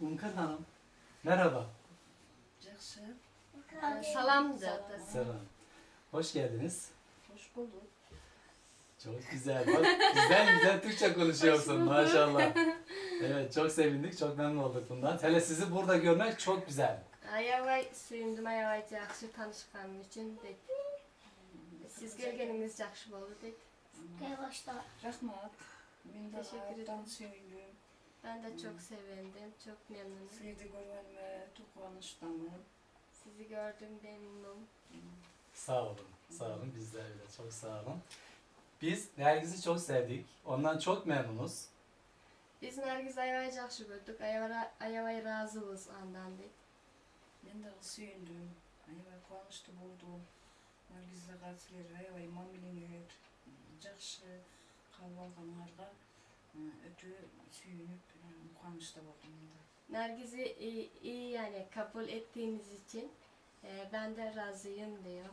Unkan Hanım. Merhaba. Yaxşı. Salamdır. Selam. Hoş geldiniz. Hoş bulduk. Çok güzel. Bak, güzel güzel Türkçe konuşuyorsun maşallah. Evet çok sevindik, çok memnun olduk bundan. Hele sizi burada görmek çok güzel. Ayavay suyumduma ayavay yaxşı tanışqanım için dek. Siz gelgeniniz yaxşı oldu dek. Rahmat. Ben de Teşekkür ederim. sevindim. Ben de çok sevindim, çok memnunum. Sizi görmeme çok konuştum. Sizi gördüm memnunum. Sağ olun, sağ olun. Biz de öyle, çok sağ olun. Biz Nergiz'i çok sevdik, ondan çok memnunuz. Biz Nergiz Ayva'yı çok şükürdük, Ayva'yı razımız ondan değil. Ben de sevindim. Ayva konuştu buldu. Nergiz'e katılar, Ayva imam biliniyor. Çok şey, kalbalganlarga. Ee, ötürü suyunu konuşta buldum. Nergiz'i iyi, e, iyi yani kabul ettiğiniz için e, ben de razıyım diyor.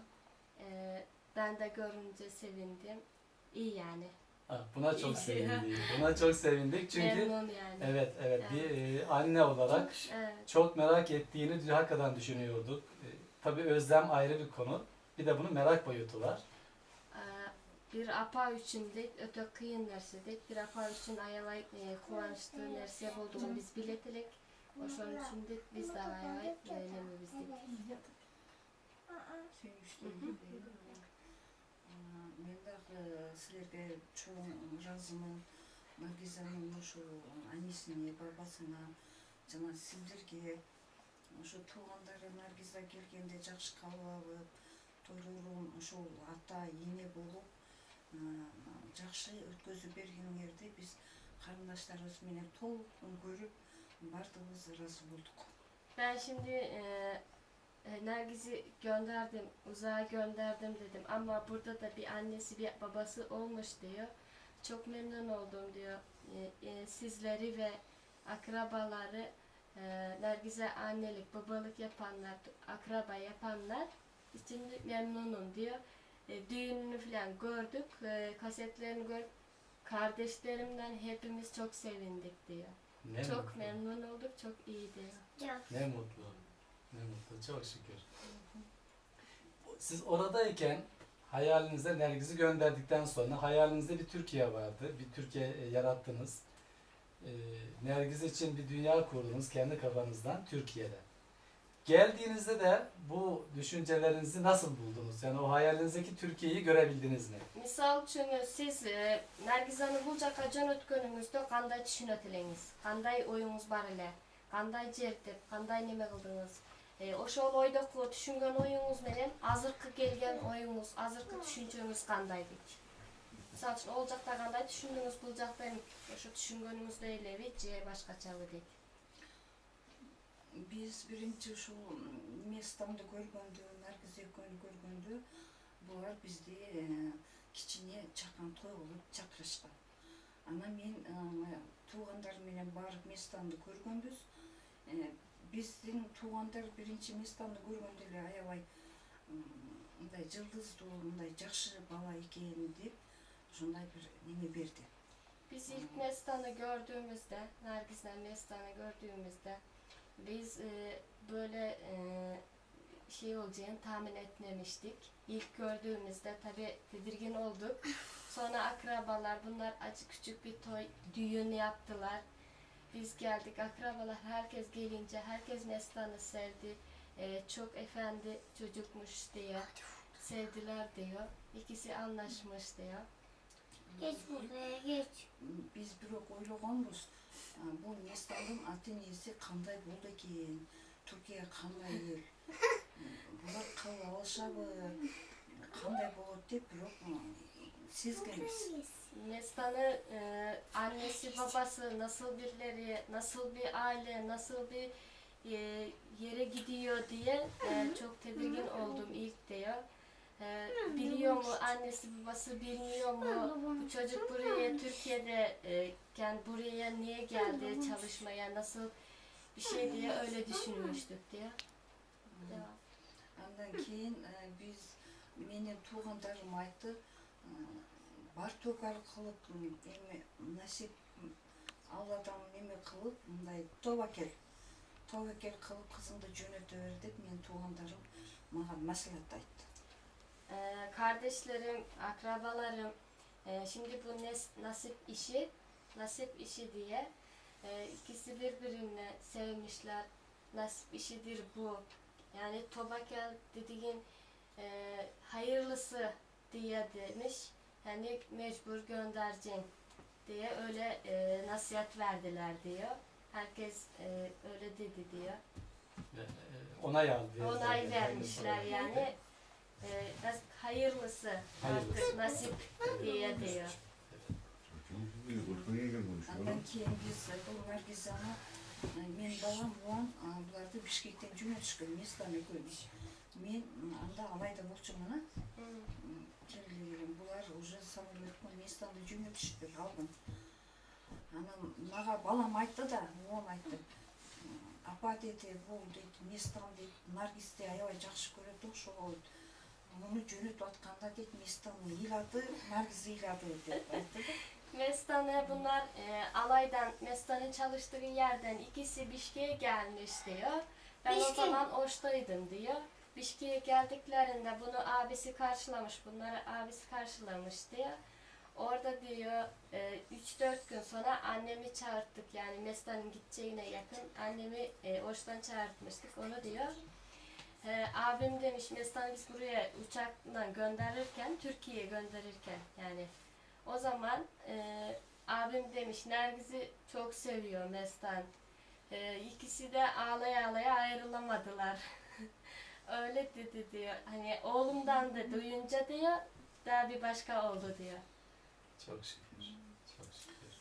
E, ben de görünce sevindim. İyi yani. Buna çok sevindik. Buna çok sevindik çünkü yani. evet evet bir e, anne olarak Evet. çok merak ettiğini hakikaten düşünüyorduk. E, tabii özlem ayrı bir konu. Bir de bunu merak boyutu var Ee, bir apa üçün de öte kıyın nerse de bir apa üçün ayavay e, kuvançlı nerse olduğunu biz biletilek. O şunun için de biz de ayavay öğrenmemizdik. сүйүнүчтүү мен дагы силерге чоң ыраазымын наргизанын ушул анесине бабасына жана сиздерге ошо туугандары наргиза келгенде жакшы кабыл алып тойлорун ушул ата эне болуп э, жакшы өткөзүп бергениңерди биз карындаштарыбыз менен толкун көрүп баардыгыбыз ыраазы болдук Ben şimdi e, e, Nergiz'i gönderdim, uzağa gönderdim dedim. Ama burada da bir annesi, bir babası olmuş diyor. Çok memnun oldum diyor. E, e, sizleri ve akrabaları e, Nergiz'e annelik, babalık yapanlar, akraba yapanlar için memnunum diyor. E, düğününü falan gördük, e, kasetlerini gördük. Kardeşlerimden hepimiz çok sevindik diyor. Ne çok mutlu. memnun olduk, çok iyi diyor. Ne mutlu. Ne mutlu. Çok şükür. Siz oradayken hayalinizde Nergiz'i gönderdikten sonra hayalinizde bir Türkiye vardı. Bir Türkiye e, yarattınız. E, Nergiz için bir dünya kurdunuz kendi kafanızdan Türkiye'de. Geldiğinizde de bu düşüncelerinizi nasıl buldunuz? Yani o hayalinizdeki Türkiye'yi görebildiniz mi? Misal çünkü e, siz e, Nergizanı bulca kaçan ötkönüngüzdü kanday düşünötileniz, kanday oyunuz var ile, kanday certip, kanday neme kıldınız. E, oşol oydoku düşüngen oyunuz menen azırkı gelgen oyunuz, azırkı düşünceniz kanday dik. Misal için olacakta kanday düşündünüz, bulacakta oşo düşüngenimiz de ile ve başka çalı dik. дейт биз биринчи ушул местамды көргөндө наргиз экөөнү көргөндө булар бизди э, кичине чакан той кылып чакырышкан анан мен э, туугандар менен барып местамды көргөнбүз Э, биздин туугандар биринчи местамды көргөндө эле аябай м, мындай жылдыздуу мындай жакшы бала экен деп ошондой бир неме берди Biz ilk Mestan'ı gördüğümüzde, Nergis'le Mestan'ı gördüğümüzde biz e, böyle e, şey olacağını tahmin etmemiştik. İlk gördüğümüzde tabi tedirgin olduk. Sonra akrabalar bunlar acı küçük bir toy düğün yaptılar. Biz geldik akrabalar herkes gelince herkes Neslihan'ı sevdi. E, çok efendi çocukmuş diyor. Sevdiler diyor. İkisi anlaşmış diyor. Geç buraya geç. Biz bir okuyla olmuş бул местандын ата энеси кандай болду экен түркия кандай эл булар кабыл алышабы кандай болот деп бирок м, сезгенбиз Mestan'ı e, annesi babası nasıl birileri, nasıl bir aile, nasıl bir e, yere gidiyor diye e, çok tedirgin oldum ilk diyor. E, biliyor mu annesi babası bilmiyor mu bu çocuk buraya Türkiye'de e, yani buraya niye geldi çalışmaya nasıl bir şey diye öyle düşünmüştük diyor. Devam. андан кийин э, биз менин туугандарым айтты э, бар төкал кылып м, эме насип м, алладан неме кылып мындай топ акел tavakkel kılıp kızımды жөнөтө бер деп менин туугандарым мага маслихат айтты ee, kardeşlerim, akrabalarım, e, şimdi bu nes- nasip işi, nasip işi diye e, ikisi birbirine sevmişler. Nasip işidir bu. Yani tobakel dediğin e, hayırlısı diye demiş. Yani mecbur göndereceksin diye öyle e, nasihat verdiler diyor. Herkes e, öyle dedi diyor. Onay aldı. Onay vermişler yani. hayırlısı artık nasip Андан кейінгісі бұл наргиз ана мен балам оған бұларды бішкектен жөнелтішкен местаны көрдіш мен анда алайда болчумун а келгилем булар уже самолетке местаны жөнелтишти алган анан мага балам айтты да оом айтты апа деди бул дейт местан дейт наргизди аябай жакшы көрөт окшогу Bunu cünüt atkanda git mestanı iladı, merzi iladı Mestane bunlar e, alaydan, Mestan'ın çalıştığı yerden ikisi Bişke'ye gelmiş diyor. Ben Bişke. o zaman oştaydım diyor. Bişke'ye geldiklerinde bunu abisi karşılamış, bunları abisi karşılamış diyor. Orada diyor e, 3-4 gün sonra annemi çağırttık yani Mestan'ın gideceğine yakın annemi e, çağırtmıştık onu diyor. Ee, abim demiş mesela biz buraya uçakla gönderirken, Türkiye'ye gönderirken yani o zaman e, abim demiş Nergiz'i çok seviyor Mestan. E, ikisi de ağlaya ağlaya ayrılamadılar. Öyle dedi diyor. Hani oğlumdan da duyunca diyor daha bir başka oldu diyor. Çok şükür. Çok şükür.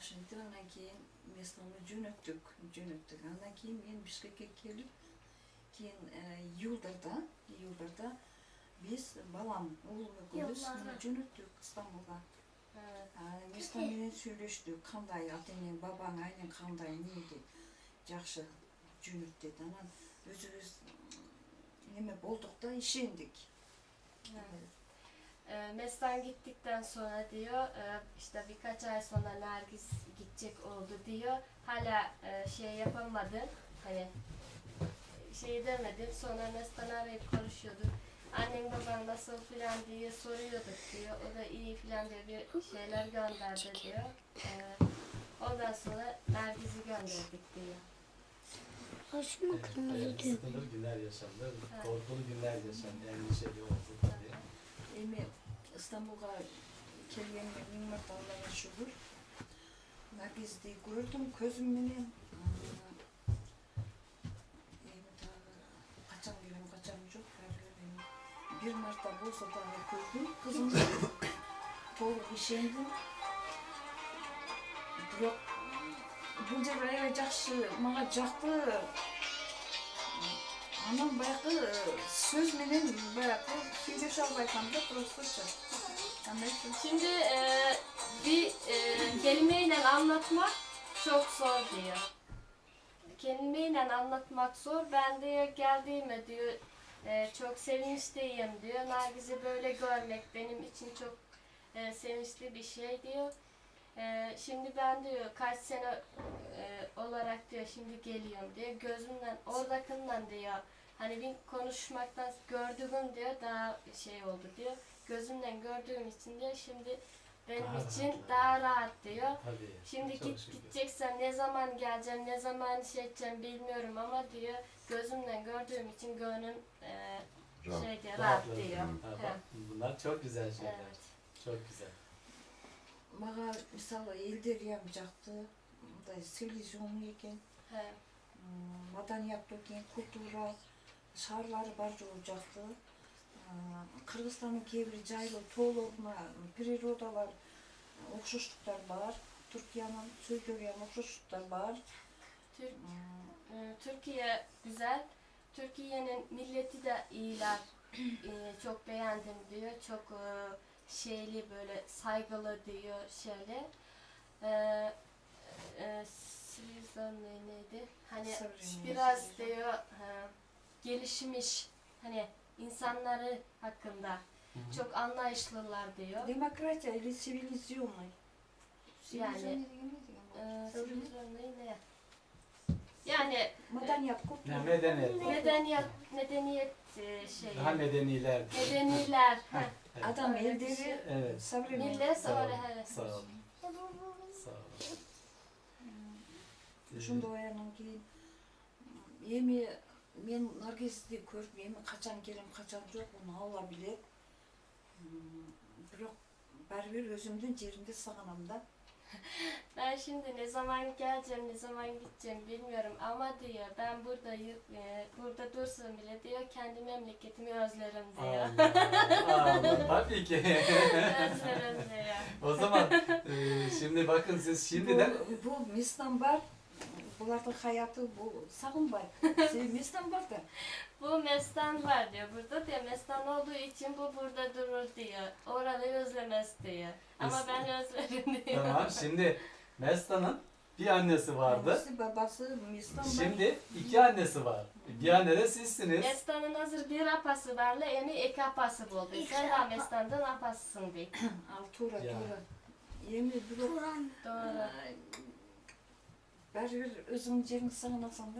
Şimdi ondan keyin Mestan'ı cünüttük. Cünüttük. Ondan keyin ben Bişkek'e gelip кийин июлдарда июлдарда биз балам уулум экөөбүз Yıllarda. муну жөнөттүк стамбулга Evet. местан менен сүйлөштүк кандай ата эне бабаң айнең кандай эмне деп жакшы жөнөт деди анан өзүбүз неме болдук да ишендик Evet. E, Mestan gittikten sonra diyor e, işte birkaç ay sonra Nergis gidecek oldu diyor. Hala e, şey yapamadım. Hani şey demedim. Sonra Mestan arayıp konuşuyorduk. Annem baban nasıl filan diye soruyorduk diyor. O da iyi filan diye bir şeyler gönderdi diyor. Ee, ondan sonra Nergiz'i gönderdik diyor. Başıma kırmızı diyor. Sıkıntılı günler yaşandı. Korkulu günler yaşandı. Endişeli oldu tabii. Emir, İstanbul'a kelime minmak Allah'a şükür. Nergiz'i gördüm gözümle. бир марта болсо дагы көрдүм кызымды толук ишендим бирок бул жер аябай жакшы мага жакты анан баягы сөз менен баягы сүйлөшө албай атам да просточо андай Şimdi e, bir e, kelimeyle anlatmak çok zor diyor. Kelimeyle anlatmak zor. Ben diyor geldiğime diyor e, çok sevinçliyim diyor. Nergiz'i böyle görmek benim için çok e, sevinçli bir şey diyor. E, şimdi ben diyor kaç sene e, olarak diyor şimdi geliyorum diyor. Gözümden oradakinden diyor hani bir konuşmaktan gördüğüm diyor daha şey oldu diyor gözümden gördüğüm için diyor şimdi benim Daha için rahat. daha rahat diyor. Tabii. Şimdi git gideceksen ne zaman geleceğim, ne zaman şey edeceğim bilmiyorum ama diyor gözümden gördüğüm için gönlüm e, şey diyor, rahat Rahatladı. diyor. Ha, Evet. bak, bunlar çok güzel şeyler. Evet. Çok güzel. мага мисалы элдери ям жакты мындай цивилизованный экен He. м, маданияттуу экен культура шаарлары бар жолу жакты кыргызстандын кээ бир жайлуу тоолоруна природалар окшоштуктар бар түркиянын сөздөрү ham окшоштуктар бар Türk, М, e, ee, Türkiye güzel. Türkiye'nin milleti de iyiler. Ee, çok beğendim diyor. Çok e, şeyli böyle saygılı diyor şöyle. Ee, e, Sizden neydi? Hani Sorun biraz neydi? diyor gelişmiş hani insanları hakkında Hı-hı. çok anlayışlılar diyor. Demokratiya ile sivilizyon. Yani, yani e, ne? Yani Medeniyet koptu. Ne medeniyet. Medeniyet, medeniyet e, şeyi. Daha medeniler. Medeniler. heh. Evet. Adam Öyle bir elleri şey. Evet. savruyor. Millet Sağ ol. öyle hele. Sağ ol. Sağ ol. Ошондой аянан кийин эми мен наргизди көрүп эми качан келем качан жок муну алла билет М, бирок баары бир өзүмдүн жеримди сагынам да ben şimdi ne zaman geleceğim, ne zaman gideceğim bilmiyorum ama diyor ben burada e, burada dursun bile diyor kendi memleketimi özlerim diyor. Allah, Allah, tabii ki. özlerim diyor. o zaman e, şimdi bakın siz şimdiden... Bu, bu Mistanbul Bunların hayatı bu savunmay. Sevmesen şey, var da. Bu mestan var diyor burada diyor. Mestan olduğu için bu burada durur diyor. Oranı özlemez diyor. Ama Mestan. ben özlerim diyor. Tamam şimdi Mesta'nın bir annesi vardı. Annesi, babası Mistan var. Şimdi iki annesi var. Bir anne de sizsiniz. Mestan'ın hazır bir apası varla eni iki apası buldu. İki Sen daha apa. Mestan'dan apasısın bir. Al Tura Yemin ederim. Doğru. Ver özümceğin sana sanda.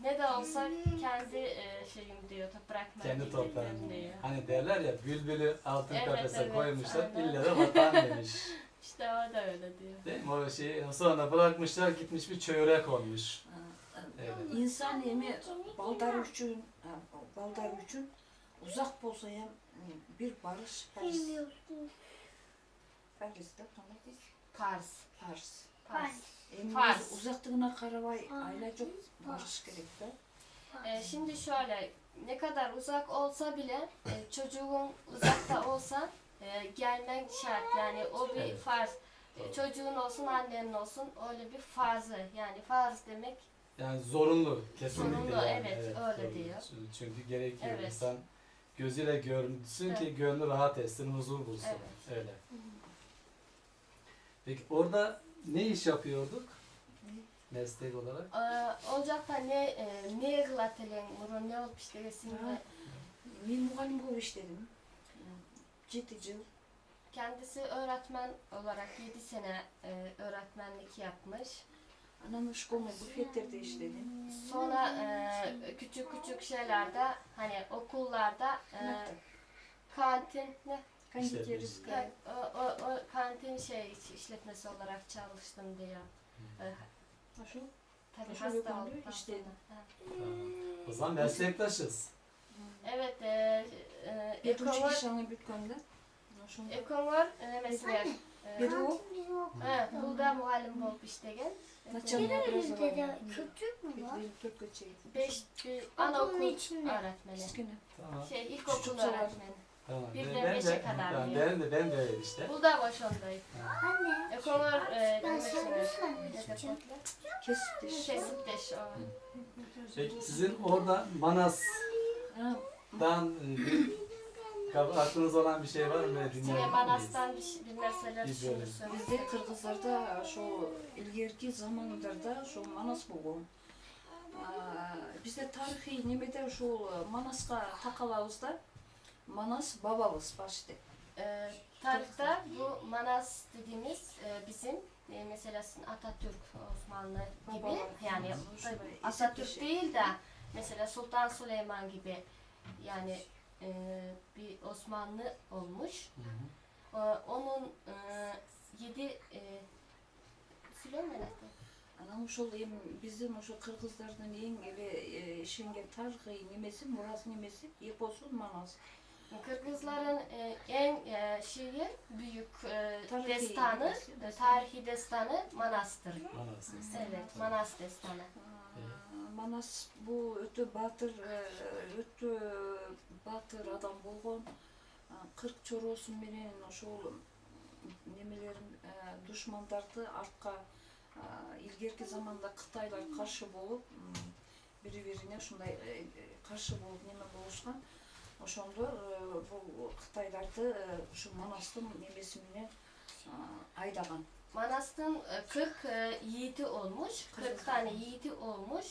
Ne de olsa kendi e, şeyim diyor, toprak Kendi toprağını. diyor. Hani derler ya bülbülü altın Evet, kafese evet, koymuşlar, aynen. illa da vatan demiş. İşte o da öyle diyor. Değil mi? O şeyi sonra bırakmışlar gitmiş bir çörek olmuş. Evet. İnsan yemi baldar üçün, ha, baldar üçün uzak bolsa ya e, bir barış Pers. Pers de tanıdık. Pars. Pars. Pars. Pars. Fars. Uzattığına karavay aile çok barış gerek. E, şimdi şöyle ne kadar uzak olsa bile e, çocuğun uzakta olsa e, gelmen şart yani o bir evet. farz. E, çocuğun olsun annenin olsun öyle bir farzı yani farz demek. Yani zorunlu kesinlikle. Zorunlu yani. evet, evet öyle zorunlu. diyor. Çünkü gerekiyor evet. insan gözüyle görsün evet. ki gönlü rahat etsin, huzur bulsun. Evet. Öyle. Peki orada ne iş yapıyorduk? Meslek olarak. Ee, Ocakta ne e, ne yıkılatılan burun ne olup işte resimde. Ben muallim olmuş işledim. 7 yıl. Kendisi öğretmen olarak 7 sene e, öğretmenlik yapmış. Anamın şkomu bufetlerde işledim. Sonra e, küçük küçük şeylerde hani okullarda e, kantin ne кондитерская Kan- o, o, o kantin şey iş- işletmesi olarak çalıştım diyor. E, ошо tabii Aşağı hasta yukarı olduktan işte. sonra. Ha. O zaman meslektaşız. Evet, e, e, бет Ekonor, училищаны бүткөм да ошондо Ekonor e, mesela e, Pedago. ha, burada muallim olup işlegen. начальный Dede образование küçük mü var? төрткө чейин Beş bir Okulun anaokul içinde. öğretmeni. кичкене Tamam. Şey ilkokul Çocuklar. öğretmeni. Tamam. Birden beşe kadar tamam, diyor. Ben de ben de öyle işte. Bu da başındayım. Anne. Ekolar e, ben sarı sarı Kesipteş. Kesipteş. Peki sizin orada Manas'dan e, bir aklınız olan bir şey var mı? Dinleyelim. Manas'tan bir, şey, bir mesele düşünürsün. Bizde Kırgızlarda şu ilgirki zamanlarda şu Manas bu. Bizde tarihi nimede şu Manas'a takalavuzda Manas babavız başta. Ee, tarihte bu Manas dediğimiz e, bizim e, mesela Atatürk Osmanlı gibi yani Atatürk değil de mesela Sultan Süleyman gibi yani e, bir Osmanlı olmuş. E, onun e, yedi e, Süleyman'ı Anam şol bizim o şu Kırgızlardan en gibi e, şengen tarığı nemesi, Muras nemesi, Eposun Manas. Kırgızların e, en e, şeyi büyük e, Tarihi destanı, demesi, e, destanı. tarihi destanı Manas'tır. Manas. Evet, Manas destanı. А, манас бул өтө баатыр э, өтө баатыр адам болгон А, кырк чороосу менен ошол немелерин э, душмандарды артка а, илгерки заманда кытайлар каршы болуп бири бирине ушундай э, э, каршы болуп неме болушкан ошондо э, бул кытайларды э, ушу манастын немеси менен а, айдаган Manas'ın e, 40 e, yiğiti olmuş, 40 tane yiğiti olmuş.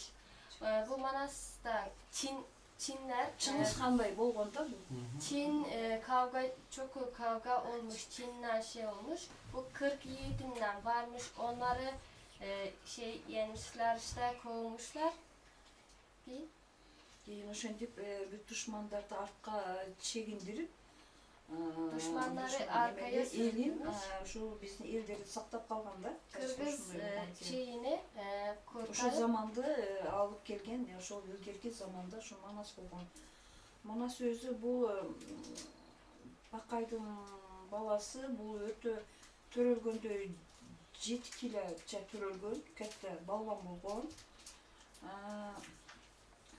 E, bu Manas'ta Çin Çinler, e, чыңгыз кандай болгон да бул Hı hı. Çin e, kavga çok kavga olmuş. Çinler şey olmuş. Bu 40 yiğitinden varmış. Onları e, şey yenmişler işte kovmuşlar. Keyin Keyin ошентип e, бүт душмандарды артка чегиндирип e, Düşmanları душман arkaya эмеде элин ушул биздин элдерди сактап калган да şeyini e, ошол заманды алып келген ошол илгерки заманда ошо манас болгон манас өзү бул бакайдын баласы бул өтө төрөлгөндө жети килоча төрөлгөн катта балбан болгон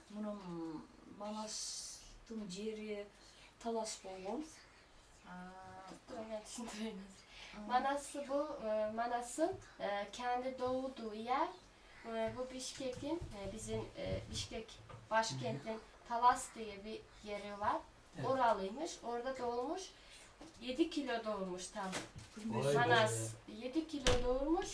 А, мунун манастын жери талас болгон А, Öyle düşündürüyoruz. Manası bu, e, Manas'ın e, kendi doğduğu yer. E, bu Bişkek'in, e, bizim e, Bişkek başkentin Talas diye bir yeri var. Evet. Oralıymış, orada doğmuş. 7 kilo doğurmuş tam. Vay be. Manas 7 kilo doğurmuş.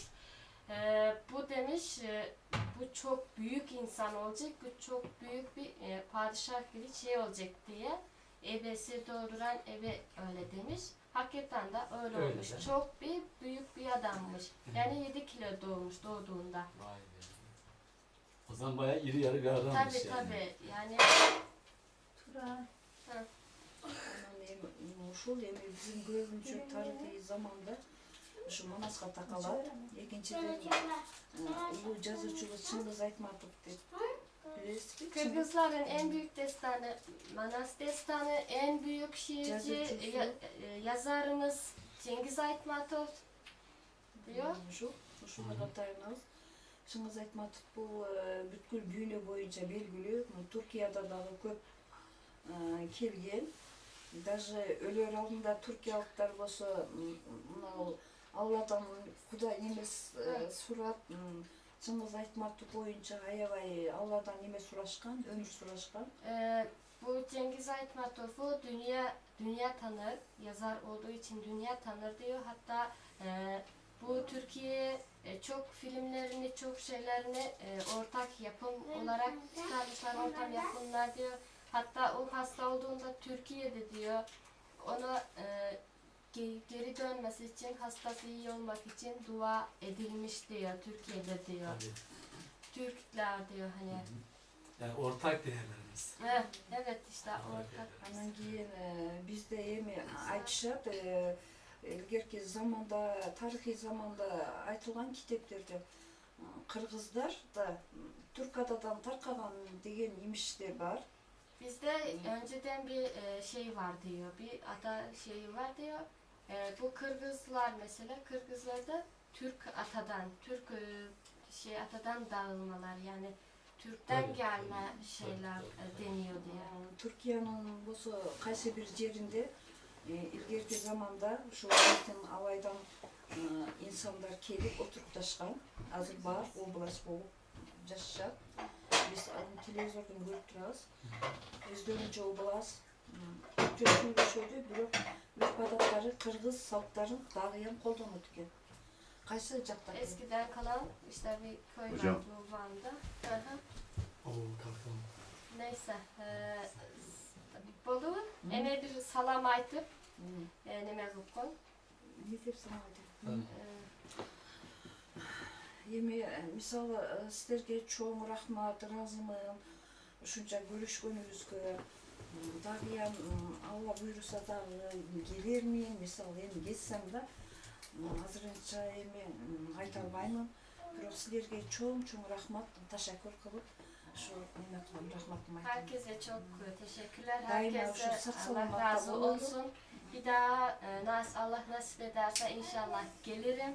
E, bu demiş e, bu çok büyük insan olacak, bu çok büyük bir e, padişah gibi şey olacak diye ebesi doğduran ebe öyle demiş. Hakikaten de öyle, öyle olmuş. De. Çok bir büyük bir adammış. Yani 7 kilo doğmuş doğduğunda. Vay be. O zaman bayağı iri yarı bir adammış tabii, yani. Tabii tabii. Yani... Tura. Hı. Şul yemeği bizim gözün çok tarihi zamanda заманда ушу манаска такалат экинчиден улуу жазуучубуз чыңгыз айтматов деп билесизби Kırgızların en büyük destanı Manas destanı, en büyük şiirci, Yazıcısı. ya- e, yazarımız Cengiz Aytmatov diyor. ушул ушуга катарыбыз чыңгыз айтматов бул э, бүткүл дүйнө боюнча белгилүү Мына туркияда дагы көп э, келген даже өлөр алдында туркиялыктар болсо м, мынау алладан кудай эмес э, сурап м, чыңгыз айтматов боюнча аябай алладан эме сурашкан өмүр сурашкан Ee, bu Cengiz Aytmatov'u dünya dünya tanır, yazar olduğu için dünya tanır diyor. Hatta e, bu Türkiye e, çok filmlerini, çok şeylerini e, ortak yapım olarak çıkarmışlar, ortak yapımlar diyor. Hatta o hasta olduğunda Türkiye'de diyor, ona e, ge- geri dönmesi için, hastası iyi olmak için dua edilmiş diyor Türkiye'de diyor. Tabii. Türkler diyor hani. Yani ortak değerlerimiz. Evet, evet işte Ortak ortak. değerlerimiz. анан кийин э, бизде эми айтышат э, илгерки заманда тарыхый заманда айтылган китептерде э, кыргыздар да м, түрк атадан таркаган деген имиштер бар Bizde önceden bir e, şey var diyor, bir ata şeyi var diyor. E, bu Kırgızlar mesela, Kırgızlarda Türk atadan, Türk e, şey atadan dağılmalar yani Türk'ten Tabii, gelme tabii, şeyler tabii, e, deniyor diyor. Э, түркиянын болсо кайсы бир жеринде э, илгерки заманда ушул биздин абайдан э, инсандар келип отурупташкан азыр бар область болуп жашашат биз аны телевизордон көрүп турабыз өздөрүнчө область чөйдү бирок үрп адаттары кыргыз салттарын дагыям колдонот экен кайсы жакта Eskiden kalan işte bir köy var Hocam. bu Van'da. Hı hı. Oo kalkalım. Neyse. E, Bolu ene bir salam aytıp, М, e, neme rukun. эмне деп саналды Tabii. E, эми э, мисалы э, сиздерге чоң рахмат ыраазымын ушунча көрүшкөнүбүзгө М, дагыям м, алла буйруса дагы келермин мисалы эми кетсем да м, азырынча эми м, айта албаймын бирок силерге чоң чоң рахмат ташаккур кылып ушул эме кылам рахматымды айтам Herkese çok e, teşekkürler. Daima Herkese şu sağ Allah selamet razı olalım. olsun. Bir daha e, nas Allah nasip ederse inşallah gelirim.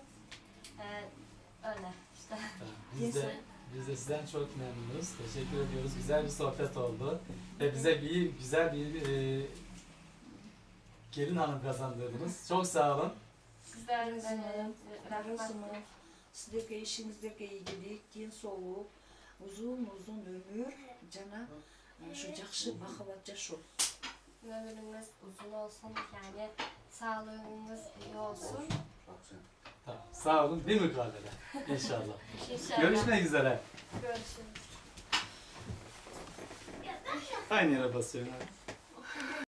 E, öyle işte. Tamam. Biz de, biz de sizden çok memnunuz. Teşekkür ediyoruz. Güzel bir sohbet oldu. Ve bize bir güzel bir e, gelin hanım kazandırdınız. Çok sağ olun. Sizlerden e, rahmet. Sizdeki işinizdeki iyilik, kin soğuk, uzun uzun ömür, cana e, şu cakşı bakıvat yaşu. Ömrünüz uzun olsun yani sağlığınız iyi olsun. Tamam. Sağ olun. Bir mukabele. İnşallah. İnşallah. Görüşmek üzere. Görüşürüz. Aynı yere basıyorum.